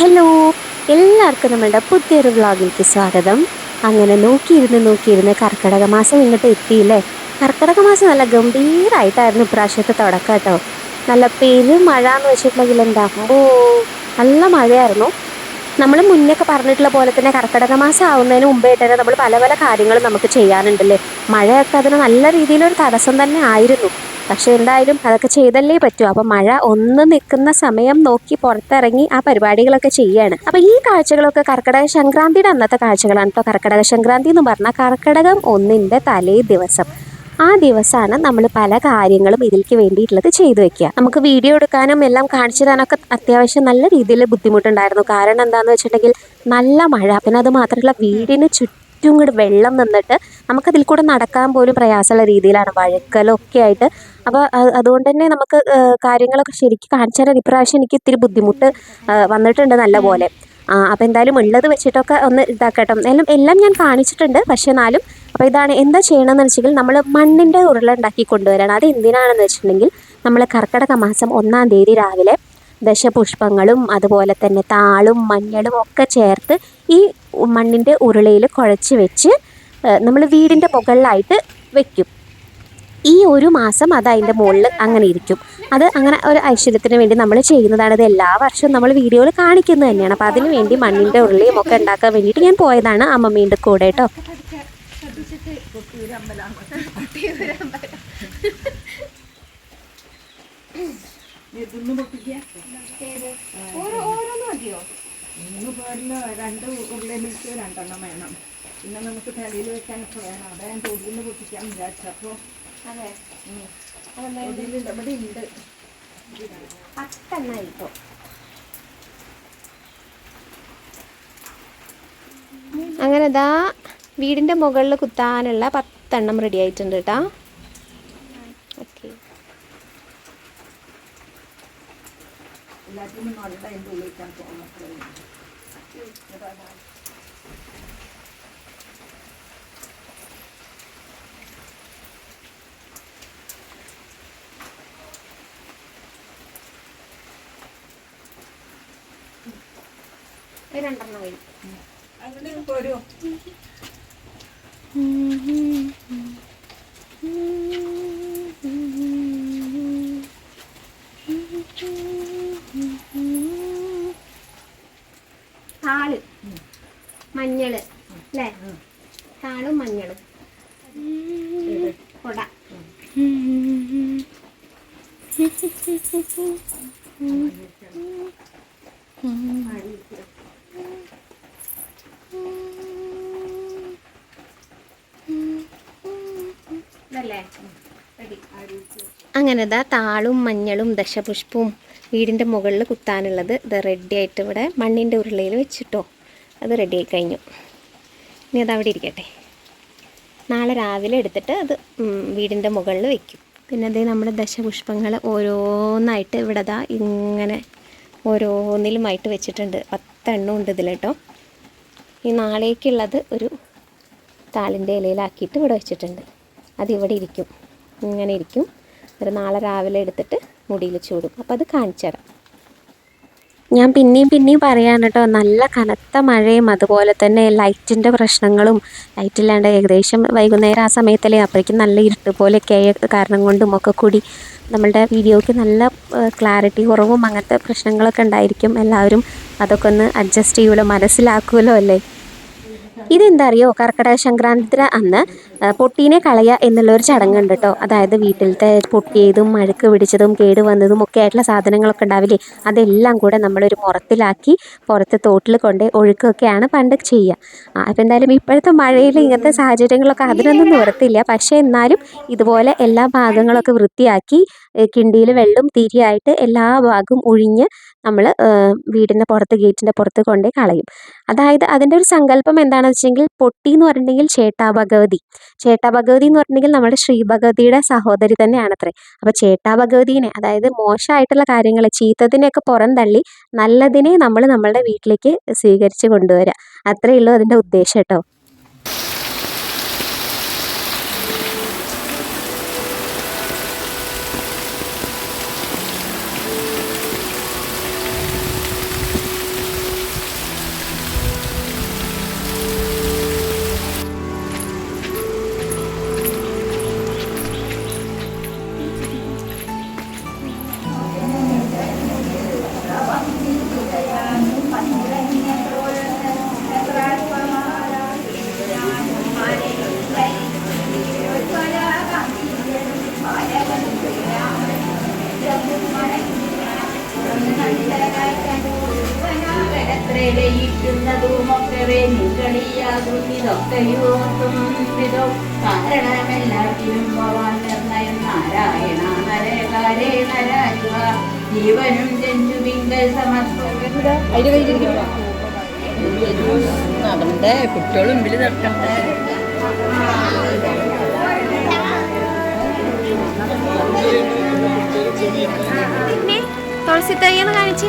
Hello എല്ലാവർക്കും നമ്മുടെ പുതിയൊരു വ്ളോഗിലേക്ക് സ്വാഗതം. അങ്ങനെ നോക്കിയിരുന്ന് നോക്കിയിരുന്ന് കർക്കിടക മാസം ഇങ്ങോട്ട് എത്തിയില്ലേ? കർക്കിടക മാസം നല്ല ഗംഭീരമായിട്ടായിരുന്നു ഇപ്രാവശ്യത്തെ തുടക്കം കേട്ടോ. നല്ല പെരും മഴ എന്ന് വെച്ചിട്ടുണ്ടെങ്കിൽ എന്താ? അമ്പോ നല്ല മഴയായിരുന്നു. നമ്മൾ മുന്നൊക്കെ പറഞ്ഞിട്ടുള്ള പോലെ തന്നെ കർക്കിടക മാസം ആവുന്നതിന് മുമ്പേ തന്നെ നമ്മൾ പല പല കാര്യങ്ങളും നമുക്ക് ചെയ്യാനുണ്ടല്ലേ? മഴയൊക്കെ അതിന് നല്ല രീതിയിലൊരു തടസ്സം തന്നെ ആയിരുന്നു. പക്ഷെ എന്തായാലും അതൊക്കെ ചെയ്തല്ലേ പറ്റൂ. അപ്പൊ മഴ ഒന്ന് നിൽക്കുന്ന സമയം നോക്കി പുറത്തിറങ്ങി ആ പരിപാടികളൊക്കെ ചെയ്യാണ്. അപ്പൊ ഈ കാഴ്ചകളൊക്കെ കർക്കിടക സംക്രാന്തിയുടെ അന്നത്തെ കാഴ്ചകളാണ്. കേട്ടോ കർക്കിടക സംക്രാന്തി എന്ന് പറഞ്ഞാൽ കർക്കിടകം ഒന്നിന്റെ തലേ ദിവസം. ആ ദിവസമാണ് നമ്മൾ പല കാര്യങ്ങളും ഇതിലേക്ക് വേണ്ടിയിട്ടുള്ളത് ചെയ്തു വെക്കുക. നമുക്ക് വീഡിയോ എടുക്കാനും എല്ലാം കാണിച്ചു തരാനൊക്കെ അത്യാവശ്യം നല്ല രീതിയിൽ ബുദ്ധിമുട്ടുണ്ടായിരുന്നു. കാരണം എന്താണെന്ന് വെച്ചിട്ടുണ്ടെങ്കിൽ നല്ല മഴ. പിന്നെ അത് മാത്രമല്ല വീടിന് ചുറ്റും ഇങ്ങോട്ട് വെള്ളം നിന്നിട്ട് നമുക്കതിൽ കൂടെ നടക്കാൻ പോലും പ്രയാസമുള്ള രീതിയിലാണ്. വഴുക്കലൊക്കെ ആയിട്ട്. അപ്പോൾ അതുകൊണ്ട് തന്നെ നമുക്ക് കാര്യങ്ങളൊക്കെ ശരിക്കും കാണിച്ചു തരാൻ ഇപ്രാവശ്യം എനിക്ക് ഇത്തിരി ബുദ്ധിമുട്ട് വന്നിട്ടുണ്ട് നല്ല പോലെ അപ്പോൾ എന്തായാലും ഉള്ളത് വെച്ചിട്ടൊക്കെ ഒന്ന് ഇതാക്കട്ടെ. എല്ലാം എല്ലാം ഞാൻ കാണിച്ചിട്ടുണ്ട്. പക്ഷേ എന്നാലും അപ്പോൾ ഇതാണ് എന്താ ചെയ്യണമെന്ന് വെച്ചിട്ടുണ്ടെങ്കിൽ നമ്മൾ മണ്ണിന്റെ ഉരുള ഉണ്ടാക്കി കൊണ്ടുവരണം. അത് എന്തിനാണെന്ന് വെച്ചിട്ടുണ്ടെങ്കിൽ നമ്മൾ കർക്കിടക മാസം ഒന്നാം തീയതി രാവിലെ ദശപുഷ്പങ്ങളും അതുപോലെ തന്നെ താളും മഞ്ഞളും ഒക്കെ ചേർത്ത് ഈ മണ്ണിന്റെ ഉരുളയിൽ കുഴച്ച് വെച്ച് നമ്മൾ വീടിന്റെ മുകളിലായിട്ട് വെക്കും. ഈ ഒരു മാസം അത് അതിന്റെ മുകളിൽ അങ്ങനെ ഇരിക്കും. അത് അങ്ങനെ ഒരു ഐശ്വര്യത്തിന് വേണ്ടി നമ്മൾ ചെയ്യുന്നതാണ്. ഇത് എല്ലാ വർഷവും നമ്മൾ വീഡിയോയിൽ കാണിക്കുന്നത് തന്നെയാണ്. അപ്പോൾ അതിന് വേണ്ടി മണ്ണിന്റെ ഉരുളിയും ഒക്കെ ഉണ്ടാക്കാൻ വേണ്ടിയിട്ട് ഞാൻ പോയതാണ് അമ്മമ്മീന്റെ കൂടെ കേട്ടോ. ഇതൊന്നും പൊട്ടിക്കുക. പേരിൽ രണ്ട് ഉരുളയിലേക്ക് രണ്ടെണ്ണം വേണം. പിന്നെ നമുക്ക് തലയിൽ വെക്കാനൊക്കെ വേണം. അതാ ഞാൻ തൊടിയിൽ പൊട്ടിക്കാൻ വിചാരിച്ചപ്പോ അതെ. തൊടിയിലുണ്ട് ഇവിടെ ഉണ്ട്. പത്തെണ്ണായിട്ടോ അങ്ങനെ ദാ വീടിന്റെ മുകളിൽ കുത്താനുള്ള പത്തെണ്ണം റെഡി ആയിട്ടുണ്ട് കേട്ടോ. ഓക്കെ എല്ലാത്തിനും bye. പോകുന്നത് രണ്ടെണ്ണം കഴിഞ്ഞു അങ്ങനെ പോരോ താൾ മഞ്ഞൾ. അല്ലേ താളും മഞ്ഞളും. കൊട. അങ്ങനെ ദാ താളും മഞ്ഞളും ദശപുഷ്പവും വീടിന്റെ മുകളിൽ കുത്താനുള്ളത്. ഇത് റെഡി ആയിട്ട് ഇവിടെ മണ്ണിന്റെ ഉരുളയിൽ വെച്ചിട്ടോ. അത് റെഡി ആയി കഴിഞ്ഞു. ഇനി അത് അവിടെ ഇരിക്കട്ടെ. നാളെ രാവിലെ എടുത്തിട്ട് അത് വീടിന്റെ മുകളിൽ വെക്കും. പിന്നെ അതേ നമ്മുടെ ദശപുഷ്പങ്ങൾ ഓരോന്നായിട്ട് ഇവിടെ ദാ ഇങ്ങനെ ഓരോന്നിലുമായിട്ട് വെച്ചിട്ടുണ്ട്. പത്തെണ്ണം ഉണ്ട് ഇതിൽ കേട്ടോ. ഈ നാളേക്കുള്ളത് ഒരു താളിന്റെ ഇലയിലാക്കിയിട്ട് ഇവിടെ വെച്ചിട്ടുണ്ട്. അതിവിടെ ഇരിക്കും. ഇങ്ങനെ ഇരിക്കും. ഒരു നാളെ രാവിലെ എടുത്തിട്ട് മുടിയിൽ ചൂടും. അപ്പോൾ അത് കാണിച്ചു തരാം ഞാൻ പിന്നെയും പിന്നെയും പറയാൻ കേട്ടോ നല്ല കനത്ത മഴയും അതുപോലെ തന്നെ ലൈറ്റിന്റെ പ്രശ്നങ്ങളും ലൈറ്റ് ഇല്ലാണ്ട് ഏകദേശം വൈകുന്നേരം ആ സമയത്തല്ലേ അപ്പോഴേക്കും നല്ല ഇരുട്ട് പോലെ ആയ കാരണം കൊണ്ടും ഒക്കെ കൂടി നമ്മളുടെ വീഡിയോയ്ക്ക് നല്ല ക്ലാരിറ്റി കുറവും അങ്ങനത്തെ പ്രശ്നങ്ങളൊക്കെ ഉണ്ടായിരിക്കും. എല്ലാവരും അതൊക്കെ ഒന്ന് അഡ്ജസ്റ്റ് ചെയ്യുമല്ലോ മനസ്സിലാക്കുമല്ലോ അല്ലേ? ഇതെന്താ അറിയോ കർക്കിടക സംക്രാന്തിയുടെ അന്ന് പൊട്ടീനെ എന്നുള്ള ഒരു ചടങ്ങുണ്ട് കേട്ടോ അതായത് വീട്ടിലത്തെ പൊട്ടിയതും മഴക്ക് പിടിച്ചതും കേട് വന്നതും ഒക്കെ ആയിട്ടുള്ള സാധനങ്ങളൊക്കെ ഉണ്ടാവില്ലേ? അതെല്ലാം കൂടെ നമ്മളൊരു മുറത്തിലാക്കി പുറത്ത് തോട്ടിൽ കൊണ്ട് ഒഴുക്കുകയൊക്കെയാണ് പണ്ട് ചെയ്യുക. അപ്പം എന്തായാലും ഇപ്പോഴത്തെ മഴയിൽ ഇങ്ങനത്തെ സാഹചര്യങ്ങളൊക്കെ അതിനൊന്നും നിവർത്തില്ല. പക്ഷേ എന്നാലും ഇതുപോലെ എല്ലാ ഭാഗങ്ങളൊക്കെ വൃത്തിയാക്കി കിണ്ടിയിൽ വെള്ളം തിരിയായിട്ട് എല്ലാ ഭാഗവും ഒഴിഞ്ഞ് നമ്മൾ വീടിന്റെ പുറത്ത് ഗേറ്റിന്റെ പുറത്ത് കൊണ്ടേ കളയും. അതായത് അതിന്റെ ഒരു സങ്കല്പം എന്താണെന്ന് വെച്ചെങ്കിൽ പൊട്ടി എന്ന് പറഞ്ഞിട്ടുണ്ടെങ്കിൽ ചേട്ടാ ഭഗവതി. ചേട്ടാ ഭഗവതി എന്ന് പറഞ്ഞിട്ടുണ്ടെങ്കിൽ നമ്മുടെ ശ്രീ ഭഗവതിയുടെ സഹോദരി തന്നെയാണത്രേ. അപ്പോൾ ചേട്ടാ ഭഗവതിനെ അതായത് മോശമായിട്ടുള്ള കാര്യങ്ങൾ ചീത്തതിനെയൊക്കെ പുറം തള്ളി നല്ലതിനെ നമ്മൾ നമ്മളുടെ വീട്ടിലേക്ക് സ്വീകരിച്ച് കൊണ്ടുവരിക അത്രയേ ഉള്ളൂ അതിന്റെ ഉദ്ദേശം കേട്ടോ. ലയിക്കുന്നതുമൊക്കവേ നികളിയാകുന്നിതൊക്കെയോർത്തും വിധോ കാരണമെല്ലാത്തിനും ഭവാൻ നിർണയം നാരായണ നരകാരേ നരാജുവ ജീവനും ജഞ്ചുവിങ്കൽ സമർപ്പ നടണ്ടേ കുട്ടികളും മുമ്പിൽ നടക്കണ്ടേ പിന്നെ തുളസി തയ്യെന്ന് കാണിച്ച്.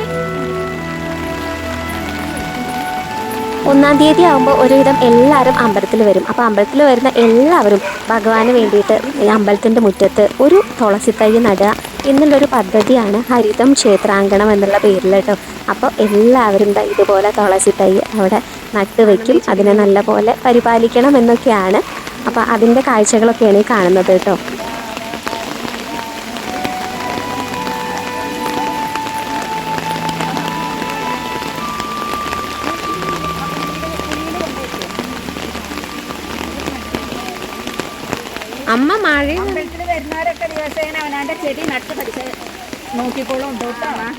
ഒന്നാം തീയതി ആകുമ്പോൾ ഒരുവിധം എല്ലാവരും അമ്പലത്തിൽ വരും. അപ്പോൾ അമ്പലത്തിൽ വരുന്ന എല്ലാവരും ഭഗവാന് വേണ്ടിയിട്ട് ഈ അമ്പലത്തിന്റെ മുറ്റത്ത് ഒരു തുളസി തൈ നടുക എന്നുള്ളൊരു പദ്ധതിയാണ് ഹരിതം ക്ഷേത്രാങ്കണം എന്നുള്ള പേരിൽ കേട്ടോ അപ്പോൾ എല്ലാവരും ഇതുപോലെ തുളസി തൈ അവിടെ നട്ടുവെക്കും അതിനെ അതിനെ നല്ലപോലെ പരിപാലിക്കണം എന്നൊക്കെയാണ്. അപ്പോൾ അതിന്റെ കാഴ്ചകളൊക്കെയാണ് ഈ കാണുന്നത് കേട്ടോ. അമ്മ മഴ അമ്പലത്തിൽ വരുന്നവരൊക്കെ ദിവസേന അവനാന്റെ ചെടി നട്ട് പഠിച്ച നോക്കിക്കോളും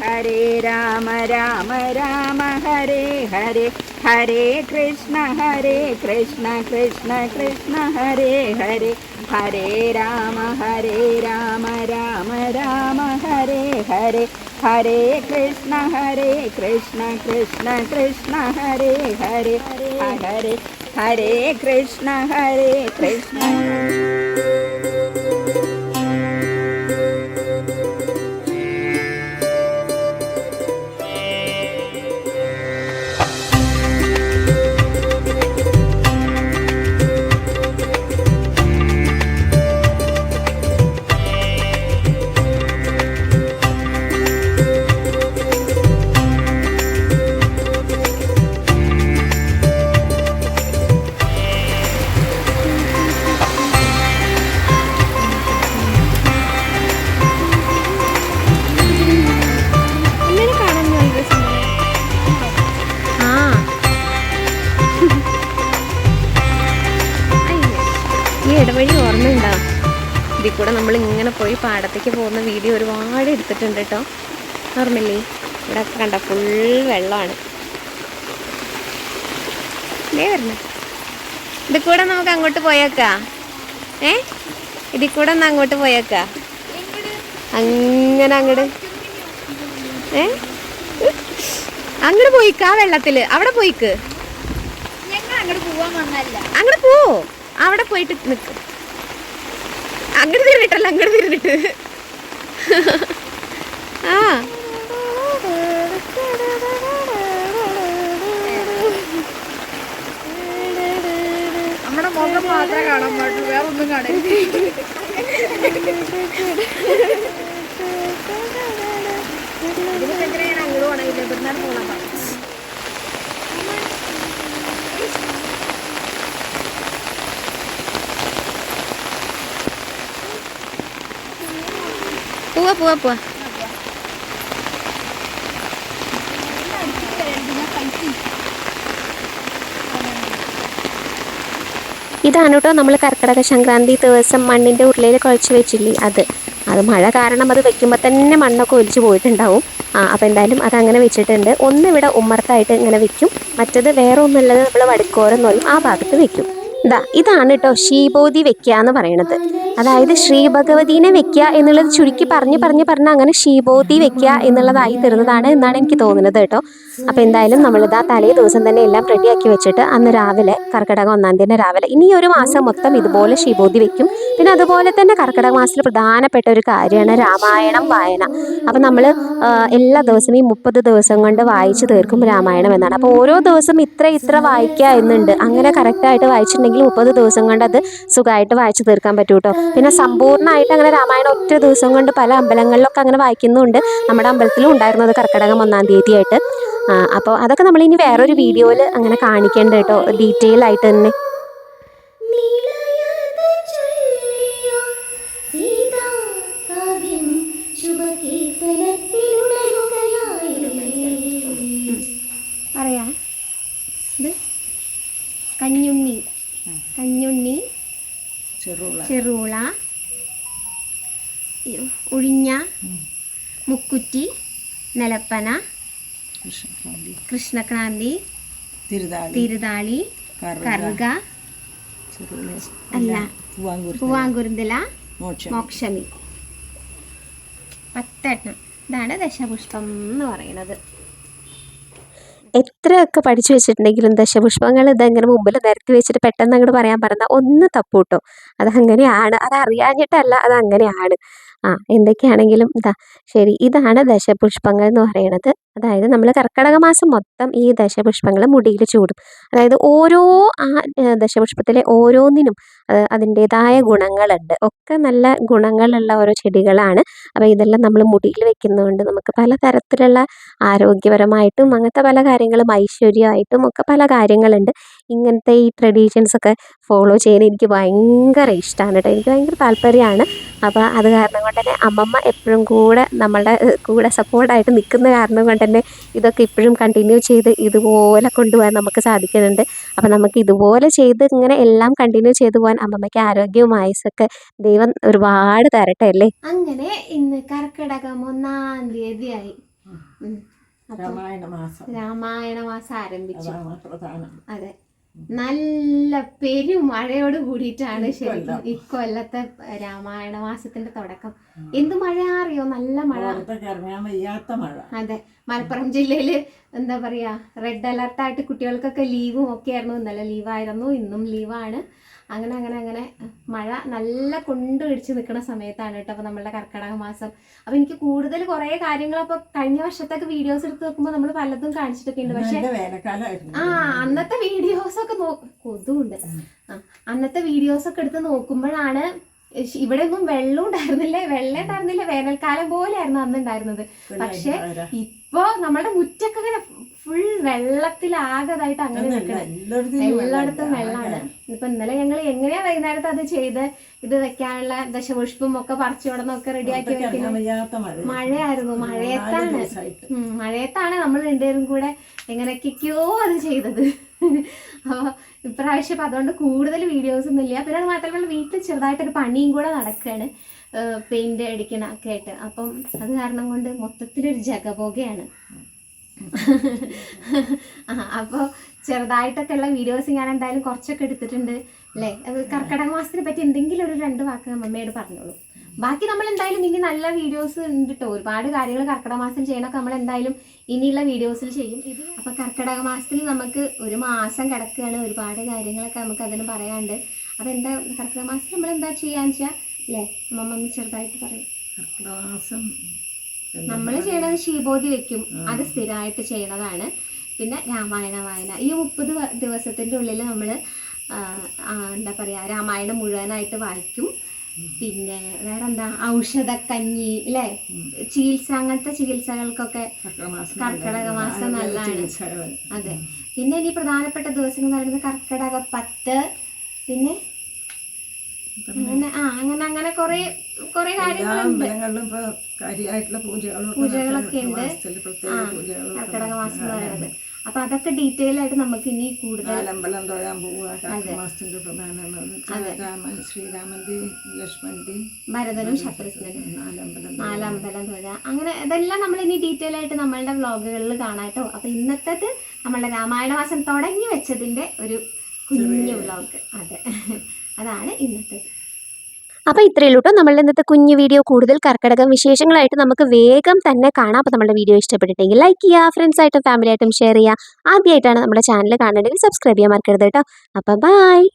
ഹരേ രാമ രാമ രാമ ഹരേ ഹരേ ഹരേ കൃഷ്ണ ഹരേ കൃഷ്ണ കൃഷ്ണ കൃഷ്ണ ഹരേ ഹരേ ഹരേ രാമ ഹരേ രാമ രാമ രാമ ഹരേ ഹരേ ഹരേ കൃഷ്ണ ഹരേ കൃഷ്ണ കൃഷ്ണ കൃഷ്ണ ഹരേ ഹരേ ഹരേ ഹരേ കൃഷ്ണ ഹരേ കൃഷ്ണ. ഇതിൽ കൂടെ നമ്മൾ ഇങ്ങനെ പോയി പാടത്തേക്ക് പോകുന്ന വീഡിയോ ഒരുപാട് എടുത്തിട്ടുണ്ട് കേട്ടോ ഓർമ്മയില്ലേ? ഇവിടെ കണ്ട ഫുൾ വെള്ളമാണ്. ദേ വരണേ ഇതിൽ കൂടെ നമുക്ക് അങ്ങോട്ട് പോയേക്കാ. ഏ? ഇതിൽ കൂടെ ഒന്ന് അങ്ങോട്ട് പോയേക്കാ. അങ്ങനെ അങ്ങോട്ട് ഏ? അങ്ങോട്ട് പോയിക്കാ വെള്ളത്തിൽ. അവിടെ പോയിക്ക്. അങ്ങോട്ട് പോവാൻ വന്നല്ല അങ്ങോട്ട് പോ. അവിടെ പോയിട്ട് നിക്ക്. അങ്ങോട്ട് തിരിഞ്ഞിട്ടല്ല അങ്ങോട്ട് തിരിഞ്ഞിട്ട്. ആ. നമ്മുടെ മുഖം മാത്രമേ കാണാൻ പാടുള്ളൂ വേറെ ഒന്നും കാണരുത് ഇതിനെങ്ങനെയാണ് അങ്ങോട്ട് പോകണമെങ്കിൽ ഇവിടുന്നാണ് പോകാൻ പാടില്ല. പോവാ പോവാ. ഇതാണ് കേട്ടോ നമ്മൾ കർക്കിടക സംക്രാന്തി ദിവസം മണ്ണിന്റെ ഉരുളയിൽ കുഴച്ച് വെച്ചില്ലേ അത്. അത് മഴ കാരണം അത് വെക്കുമ്പോൾ തന്നെ മണ്ണൊക്കെ ഒലിച്ചു പോയിട്ടുണ്ടാവും. ആ അപ്പോൾ എന്തായാലും അത് അങ്ങനെ വെച്ചിട്ടുണ്ട്. ഒന്ന് ഇവിടെ ഉമ്മർത്തായിട്ട് ഇങ്ങനെ വെക്കും. മറ്റത് വേറെ ഒന്നുള്ളത് നമ്മൾ വടക്കോരം പറയും. ആ ഭാഗത്ത് വെക്കും. ഇതാ ഇതാണ് കേട്ടോ ശ്രീബോധി വെക്കുക എന്ന് പറയണത്. അതായത് ശ്രീ ഭഗവതീനെ വെക്കുക എന്നുള്ളത് ചുരുക്കി പറഞ്ഞ് പറഞ്ഞ് പറഞ്ഞ് അങ്ങനെ ശ്രീബോധി വെക്കുക എന്നുള്ളതായി തീർന്നതാണ് എന്നാണ് എനിക്ക് തോന്നുന്നത് കേട്ടോ അപ്പോൾ എന്തായാലും നമ്മളിതാ തലേ ദിവസം തന്നെ എല്ലാം റെഡിയാക്കി വെച്ചിട്ട് അന്ന് രാവിലെ കർക്കിടക ഒന്നാം തീയതി രാവിലെ ഇനി ഒരു മാസം മൊത്തം ഇതുപോലെ ശിബോധി വെക്കും. പിന്നെ അതുപോലെ തന്നെ കർക്കിടക മാസത്തിൽ പ്രധാനപ്പെട്ട ഒരു കാര്യമാണ് രാമായണം വായന. അപ്പം നമ്മൾ എല്ലാ ദിവസവും ഈ മുപ്പത് ദിവസം കൊണ്ട് വായിച്ചു തീർക്കും രാമായണം എന്നാണ്. അപ്പോൾ ഓരോ ദിവസം ഇത്ര ഇത്ര വായിക്കുക എന്നുണ്ട്. അങ്ങനെ കറക്റ്റായിട്ട് വായിച്ചിട്ടുണ്ടെങ്കിൽ മുപ്പത് ദിവസം കൊണ്ട് അത് സുഖമായിട്ട് വായിച്ചു തീർക്കാൻ പറ്റും കേട്ടോ പിന്നെ സമ്പൂർണമായിട്ട് അങ്ങനെ രാമായണം ഒറ്റ ദിവസം കൊണ്ട് പല അമ്പലങ്ങളിലൊക്കെ അങ്ങനെ വായിക്കുന്നുണ്ട്. നമ്മുടെ അമ്പലത്തിലും ഉണ്ടായിരുന്നത് കർക്കിടകം ഒന്നാം തീയതി ആയിട്ട് അപ്പോൾ അതൊക്കെ നമ്മൾ ഇനി വേറൊരു വീഡിയോയിൽ അങ്ങനെ കാണിക്കേണ്ട കേട്ടോ. ഡീറ്റെയിൽ ആയിട്ട് തന്നെ. പറയാം. ഇത് കഞ്ഞുണ്ണി. കഞ്ഞുണ്ണി. ചെറുള ഒഴിഞ്ഞ ഉഴിഞ്ഞ. മുക്കുറ്റി. നിലപ്പന. കൃഷ്ണക്രാന്തി. കൃഷ്ണക്രാന്തി തിരുതാളി. കർഗ അല്ല പൂവാങ്കുരുന്തല മോക്ഷം മോക്ഷമി. പത്തെണ്ണം. ഇതാണ് ദശപുഷ്പം എന്ന് പറയുന്നത്. എത്രയൊക്കെ പഠിച്ചു വെച്ചിട്ടുണ്ടെങ്കിലും ദശപുഷ്പങ്ങൾ ഇതെങ്ങനെ മുമ്പിൽ നിരത്തി വെച്ചിട്ട് പെട്ടെന്ന് അങ്ങോട്ട് പറയാൻ പറഞ്ഞാൽ ഒന്ന് തപ്പൂട്ടോ. അതങ്ങനെയാണ്. അത് അറിയാഞ്ഞിട്ടല്ല അത് അങ്ങനെയാണ് ആ എന്തൊക്കെയാണെങ്കിലും ഇതാ ശരി. ഇതാണ് ദശപുഷ്പങ്ങൾ എന്ന് പറയുന്നത്. അതായത് നമ്മൾ കർക്കിടക മാസം മൊത്തം ഈ ദശപുഷ്പങ്ങൾ മുടിയിൽ ചൂടും. അതായത് ഓരോ ആ ദശപുഷ്പത്തിലെ ഓരോന്നിനും അതിന്റെതായ ഗുണങ്ങളുണ്ട്. ഒക്കെ നല്ല ഗുണങ്ങളുള്ള ഓരോ ചെടികളാണ്. അപ്പോൾ ഇതെല്ലാം നമ്മൾ മുടിയിൽ വെക്കുന്നതുകൊണ്ട് നമുക്ക് പല തരത്തിലുള്ള ആരോഗ്യപരമായിട്ടും അങ്ങനത്തെ പല കാര്യങ്ങളും ഐശ്വര്യമായിട്ടും ഒക്കെ പല കാര്യങ്ങളുണ്ട്. ഇങ്ങനത്തെ ഈ ട്രഡീഷൻസ് ഒക്കെ ഫോളോ ചെയ്യാൻ എനിക്ക് ഭയങ്കര ഇഷ്ടമാണ് കേട്ടോ. എനിക്ക് ഭയങ്കര താല്പര്യമാണ്. അപ്പോൾ അത് കാരണം കൊണ്ട് തന്നെ അമ്മമ്മ എപ്പോഴും കൂടെ നമ്മളുടെ കൂടെ സപ്പോർട്ടായിട്ട് നിൽക്കുന്ന കാരണം കൊണ്ട് തന്നെ ഇതൊക്കെ ഇപ്പോഴും കണ്ടിന്യൂ ചെയ്ത് ഇതുപോലെ കൊണ്ടുപോകാൻ നമുക്ക് സാധിക്കുന്നുണ്ട്. അപ്പോൾ നമുക്ക് ഇതുപോലെ ചെയ്ത് ഇങ്ങനെ എല്ലാം കണ്ടിന്യൂ ചെയ്തു പോകാൻ അമ്മമ്മയ്ക്ക് ആരോഗ്യവും ആയുസൊക്കെ ദൈവം ഒരുപാട് തരട്ടെ അല്ലേ? അങ്ങനെ ഇന്ന് കർക്കിടകം ഒന്നാം തീയതിയായി. രാമായണ മാസം. രാമായണ മാസം ആരംഭിച്ചു. അതെ. നല്ല പെരുമഴയോട് കൂടിയിട്ടാണ് ശരിക്കും ഇക്കൊല്ലത്തെ രാമായണ മാസത്തിന്റെ തുടക്കം. എന്ത് മഴ അറിയോ? നല്ല മഴ. വയ്യാത്ത മഴ. അതെ. മലപ്പുറം ജില്ലയിൽ എന്താ പറയാ റെഡ് അലർട്ടായിട്ട് കുട്ടികൾക്കൊക്കെ ലീവും ഒക്കെ ആയിരുന്നു. ഇന്നലെ ലീവായിരുന്നു ഇന്നും ലീവാണ്. അങ്ങനെ അങ്ങനെ അങ്ങനെ. മഴ നല്ല കൊണ്ട് പിടിച്ച് നിൽക്കുന്ന സമയത്താണ് കേട്ടോ അപ്പോൾ നമ്മളുടെ കർക്കിടക മാസം. അപ്പോൾ എനിക്ക് കൂടുതൽ കുറേ കാര്യങ്ങളപ്പോൾ കഴിഞ്ഞ വർഷത്തൊക്കെ വീഡിയോസ് എടുത്ത് നോക്കുമ്പോൾ നമ്മൾ പലതും കാണിച്ചിട്ടൊക്കെ ഉണ്ട്. പക്ഷേ ആ അന്നത്തെ വീഡിയോസൊക്കെ നോ കൊതുണ്ട് ആ അന്നത്തെ വീഡിയോസൊക്കെ എടുത്ത് നോക്കുമ്പോഴാണ് ഇവിടെ ഒന്നും വെള്ളം ഉണ്ടായിരുന്നില്ല. വെള്ളം ഉണ്ടായിരുന്നില്ല. വേനൽക്കാലം പോലെയായിരുന്നു അന്ന് ഉണ്ടായിരുന്നത്. പക്ഷെ ഇപ്പോ നമ്മുടെ മുറ്റൊക്കെ ഇങ്ങനെ ഫുൾ വെള്ളത്തിലാകതായിട്ട് അങ്ങനെ നിൽക്കണം എല്ലായിടത്തും വെള്ളമാണ്. ഇപ്പൊ ഇന്നലെ ഞങ്ങൾ എങ്ങനെയാ വൈകുന്നേരത്ത് അത് ചെയ്ത് ഇത് വെക്കാനുള്ള ദശപുഷ്പം ഒക്കെ പറിച്ചുവിടന്നൊക്കെ റെഡിയാക്കി ഇറങ്ങാൻ വെക്കുന്നത് മഴയായിരുന്നു. മഴയത്താണ്. മഴയത്താണ് നമ്മൾ രണ്ടുപേരും കൂടെ എങ്ങനെയൊക്കെയോ അത് ചെയ്തത്. അപ്പോൾ ഇപ്രാവശ്യം അപ്പം അതുകൊണ്ട് കൂടുതൽ വീഡിയോസ് ഒന്നും ഇല്ല. പിന്നെ അത് മാത്രമല്ല വീട്ടിൽ ചെറുതായിട്ടൊരു പണിയും കൂടെ നടക്കുകയാണ് പെയിന്റ് അടിക്കണ ഒക്കെ ആയിട്ട്. അപ്പം അത് കാരണം കൊണ്ട് മൊത്തത്തിലൊരു ജഗപോകയാണ് ആ അപ്പോൾ ചെറുതായിട്ടൊക്കെ ഉള്ള വീഡിയോസ് ഞാൻ എന്തായാലും കുറച്ചൊക്കെ എടുത്തിട്ടുണ്ട് അല്ലേ? കർക്കിടക മാസത്തിനെ പറ്റി എന്തെങ്കിലും ഒരു രണ്ട് വാക്ക് അമ്മയോട് പറഞ്ഞോളൂ. ബാക്കി നമ്മൾ എന്തായാലും ഇനി നല്ല വീഡിയോസ് ഉണ്ട് കേട്ടോ ഒരുപാട് കാര്യങ്ങൾ കർക്കിടക മാസം ചെയ്യണമൊക്കെ നമ്മൾ എന്തായാലും ഇനിയുള്ള വീഡിയോസിൽ ചെയ്യും. അപ്പോൾ കർക്കിടക മാസത്തിൽ നമുക്ക് ഒരു മാസം കിടക്കുകയാണ് ഒരുപാട് കാര്യങ്ങളൊക്കെ നമുക്ക് അതിന് പറയാനുണ്ട്. അപ്പോൾ എന്താ കർക്കിടക മാസത്തിൽ നമ്മൾ എന്താ ചെയ്യാന്ന് വെച്ചാൽ അല്ലേ? അമ്മമ്മ ചെറുതായിട്ട് പറയും. കർക്കിടമാസം നമ്മൾ ചെയ്യണത് ശീബോധി വെക്കും. അത് സ്ഥിരമായിട്ട് ചെയ്യണതാണ്. പിന്നെ രാമായണ വായന. ഈ മുപ്പത് ദിവസത്തിന്റെ ഉള്ളിൽ നമ്മൾ എന്താ പറയാ രാമായണം മുഴുവനായിട്ട് വായിക്കും. പിന്നെ വേറെന്താ? ഔഷധ കഞ്ഞി അല്ലേ ചികിത്സ അങ്ങനത്തെ ചികിത്സകൾക്കൊക്കെ കർക്കിടക മാസം നല്ലതാണ്. അതെ. പിന്നെ ഇനി പ്രധാനപ്പെട്ട ദിവസങ്ങൾ എന്ന് പറയുന്നത് കർക്കിടക പത്ത്. പിന്നെ അങ്ങനെ ആ അങ്ങനെ അങ്ങനെ കുറെ കാര്യങ്ങളുണ്ട്. അമ്പലങ്ങളിലും ഇപ്പൊ കാര്യമായിട്ടുള്ള പൂജകളും പൂജകളൊക്കെ ഉണ്ട്. പ്രത്യേക ആ, പൂജകളും കർക്കിടക മാസം എന്ന് പറയുന്നത്. അപ്പൊ അതൊക്കെ ഡീറ്റെയിൽ ആയിട്ട് നമുക്ക് ഇനി കൂടുതൽ അമ്പലം തൊഴാൻ പോവുക കർക്കിടക മാസത്തിന്റെ പ്രധാനമാണ്. രാമൻ ശ്രീരാമന്റെ ലക്ഷ്മണന്റെ ഭരതനും ശത്രുഘ്നനും. നാലമ്പലം തൊഴ അങ്ങനെ ഇതെല്ലാം നമ്മൾ ഇനി ഡീറ്റെയിൽ ആയിട്ട് നമ്മളുടെ വ്ളോഗുകളിൽ കാണാട്ടോ. അപ്പൊ ഇന്നത്തേത് നമ്മളുടെ രാമായണവാസം തുടങ്ങി വെച്ചതിന്റെ ഒരു കുഞ്ഞു വ്ളോഗ് അതെ. അതാണ് ഇന്നത്തെ. അപ്പോൾ ഇത്രയേ ഉള്ളൂ കേട്ടോ നമ്മളുടെ ഇന്നത്തെ കുഞ്ഞു വീഡിയോ. കൂടുതൽ കർക്കിടകം വിശേഷങ്ങളായിട്ട് നമുക്ക് വേഗം തന്നെ കാണാം. അപ്പോൾ നമ്മുടെ വീഡിയോ ഇഷ്ടപ്പെട്ടിട്ടെങ്കിൽ ലൈക്ക് ചെയ്യുക ഫ്രണ്ട്സായിട്ടും ഫാമിലിയായിട്ടും ഷെയർ ചെയ്യുക ആദ്യമായിട്ടാണ് നമ്മുടെ ചാനൽ കാണുന്നുണ്ടെങ്കിൽ സബ്സ്ക്രൈബ് ചെയ്യാൻ മറക്കരുത് കേട്ടോ അപ്പോൾ ബൈ